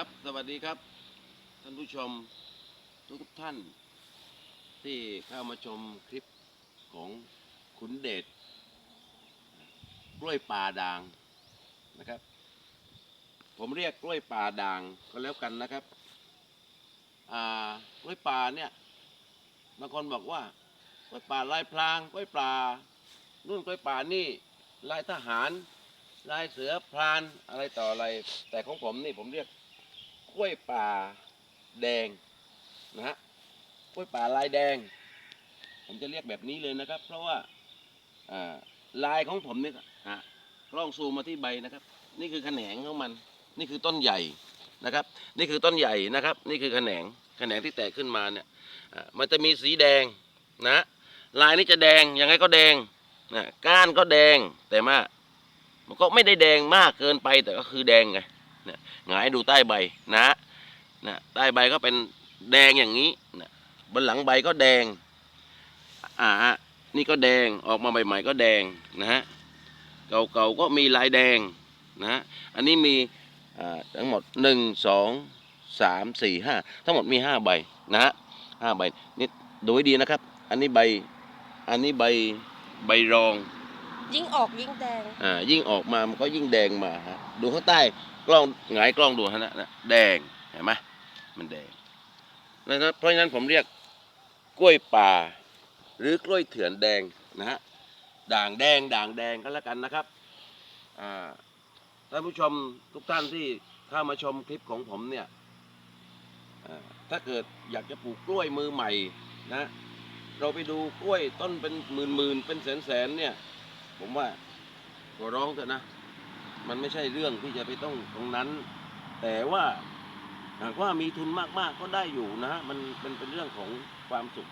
ครับสวัสดีครับ ท่านผู้ชมทุกท่าน ที่เข้ามาชมคลิปของขุนเดชกล้วยป่าด่างนะครับ ผมเรียกกล้วยป่าด่างก็แล้วกันนะครับกล้วยป่าเนี่ยบางคนบอกว่ากล้วยป่าลายพรางกล้วยป่านู่นกล้วยป่านี่ลายทหารลายเสือพรานอะไรต่ออะไร แต่ของผมนี่ผมเรียก ล้วยป่าแดงนะฮะกล้วยป่าลายแดง ผมจะเรียกแบบนี้เลยนะครับ เพราะว่าลายของผมนี่ฮะกล้องซูมมาที่ใบนะครับ นี่คือแขนงของมัน นี่คือต้นใหญ่นะครับ นี่คือต้นใหญ่นะครับ นี่คือแขนงแขนงที่แตกขึ้นมาเนี่ยมันจะมีสีแดงนะลายนี้จะแดงยังไงก็แดงนะก้านก็แดงแต่ว่ามันก็ไม่ได้แดงมากเกินไปแต่ก็คือแดงไง หงายดูใต้ใบนะนะใต้ใบก็เป็นแดงอย่างนี้นะบนหลังใบก็แดงอ่านี่ก็แดงออกมาใหม่ๆก็แดงนะฮะเก่าๆก็มีลายแดงนะฮะอันนี้มีอ่าทั้งหมดหนึ่งสองสามสี่ห้าทั้งหมดมีห้าใบนะฮะห้าใบนี่ดูให้ดีนะครับ อันนี้ใบอันนี้ใบใบรอง ยิ่งออกยิ่งแดง อ่ายิ่งออกมามันก็ยิ่งแดงมาฮะดูข้างใต้กล้องหงายกล้องดูฮะนะนะแดงเห็นไหมมันแดงนะครับเพราะฉะนั้นผมเรียกกล้วยป่า หรือกล้วยเถื่อนแดงนะฮะด่างแดงด่างแดงก็แล้วกันนะครับอ่าท่านผู้ชมทุกท่านที่เข้ามาชมคลิปของผมเนี่ยอ่าถ้าเกิดอยากจะปลูกกล้วยมือใหม่นะ เราไปดูกล้วยต้นเป็นหมื่นหมื่นๆเป็นแสนแสนๆเนี่ย ผมว่าขอร้องเถอะนะ มันไม่ใช่เรื่องที่จะไปต้องตรงนั้น แต่ว่าหากว่ามีทุนมากๆก็ได้อยู่นะฮะมันเป็นเป็นเรื่องของความสุข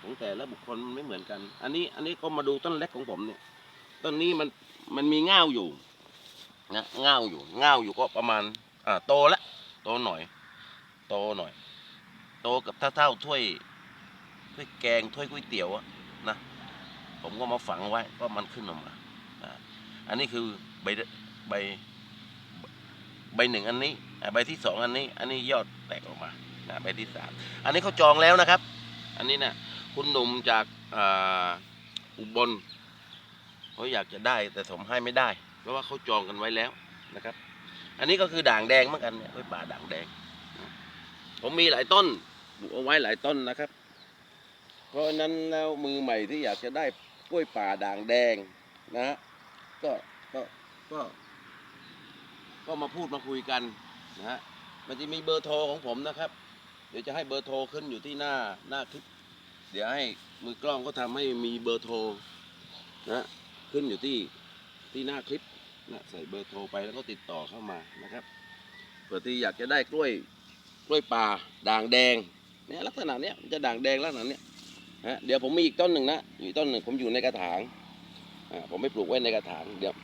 ของแต่ละบุคคลมันไม่เหมือนกัน อันนี้อันนี้ก็มาดูต้นเล็กของผมเนี่ยต้นนี้มันมันมีเง่าอยู่นะเง่าอยู่เง่าอยู่ก็ประมาณอ่าโตล้วโตหน่อย โตหน่อย โตกับเท่าเท่าถ้วยถ้วยแกงถ้วยก๋วยเตี๋ยวอะนะ ผมก็มาฝังไว้ก็มันขึ้นออกมาอันนี้คือใบใบใบหนึ่งอันนี้ใบที่สองอันนี้ อันนี้ยอดแตกออกมาอ่าใบที่สามอันนี้เขาจองแล้วนะครับ อันนี้นะคุณหนุ่มจากอ,อุบลเขาอยากจะได้แต่ผมให้ไม่ได้ เพราะว่าเขาจองกันไว้แล้วนะครับ อันนี้ก็คือด่างแดงเหมือนกันเนี่ยกล้ป่าด่างแดง ผมมีหลายต้นปลูกเอาไว้หลายต้นนะครับ เพราะนั้นแล้วมือใหม่ที่อยากจะได้ กล้วยป่าด่างแดงนะฮะก็ก็ก็ก็มาพูดมาคุยกันนะฮะมันจะมีเบอร์โทรของผมนะครับ เดี๋ยวจะให้เบอร์โทรขึ้นอยู่ที่หน้าหน้าคลิปเดี๋ยวให้มือกล้องก็ทำให้มีเบอร์โทรนะขึ้นอยู่ที่ที่หน้าคลิปนะใส่เบอร์โทรไปแล้วก็ติดต่อเข้ามานะครับเผื่อที่อยากจะได้กล้วยกล้วยป่าด่างแดงเนี่ยลักษณะเนี้ยมันจะด่างแดงลักษณะเนี้ย ฮะเดี๋ยวผมมีอีกต้นหนึ่งนะอีกต้นหนึ่งผมอยู่ในกระถางอ่าผมไม่ปลูกไว้ในกระถางเดี๋ยว